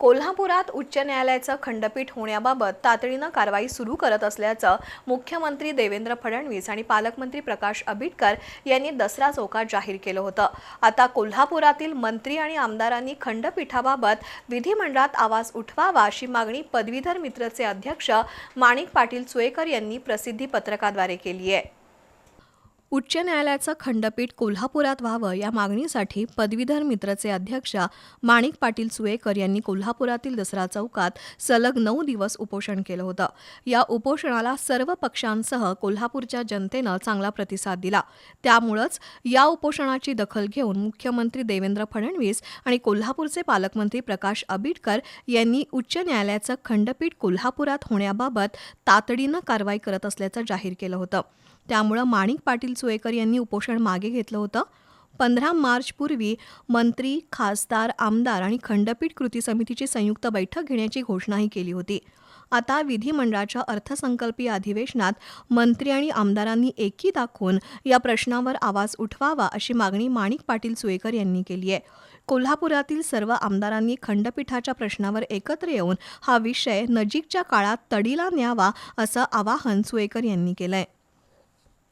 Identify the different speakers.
Speaker 1: कोल्हापुरात उच्च न्यायालयाचं खंडपीठ होण्याबाबत तातडीनं कारवाई सुरू करत असल्याचं मुख्यमंत्री देवेंद्र फडणवीस आणि पालकमंत्री प्रकाश आंबेडकर यांनी दसरा चौकात जाहीर केलं होतं. आता कोल्हापुरातील मंत्री आणि आमदारांनी खंडपीठाबाबत विधिमंडळात आवाज उठवावा अशी मागणी पदवीधर मित्रचे अध्यक्ष माणिक पाटील चुएकर यांनी प्रसिद्धी पत्रकाद्वारे केली आहे. उच्च न्यायालयाचं खंडपीठ कोल्हापुरात व्हावं या मागणीसाठी पदवीधर मित्रचे अध्यक्ष माणिक पाटील सुएकर यांनी कोल्हापुरातील दसरा चौकात सलग नऊ दिवस उपोषण केलं होतं. या उपोषणाला सर्व पक्षांसह कोल्हापूरच्या जनतेनं चांगला प्रतिसाद दिला. त्यामुळंच या उपोषणाची दखल घेऊन मुख्यमंत्री देवेंद्र फडणवीस आणि कोल्हापूरचे पालकमंत्री प्रकाश आबिटकर यांनी उच्च न्यायालयाचं खंडपीठ कोल्हापुरात होण्याबाबत तातडीनं कारवाई करत असल्याचं जाहीर केलं होतं. त्यामुळं माणिक पाटील सुएकर यांनी उपोषण मागे घेतलं होतं. पंधरा मार्चपूर्वी मंत्री खासदार आमदार आणि खंडपीठ कृती समितीची संयुक्त बैठक घेण्याची घोषणाही केली होती. आता विधिमंडळाच्या अर्थसंकल्पीय अधिवेशनात मंत्री आणि आमदारांनी एकी दाखवून या प्रश्नावर आवाज उठवावा अशी मागणी माणिक पाटील सुएकर यांनी केली आहे. कोल्हापुरातील सर्व आमदारांनी खंडपीठाच्या प्रश्नावर एकत्र येऊन हा विषय नजीकच्या काळात तडीला न्यावा असं आवाहन सुएकर यांनी केलंय.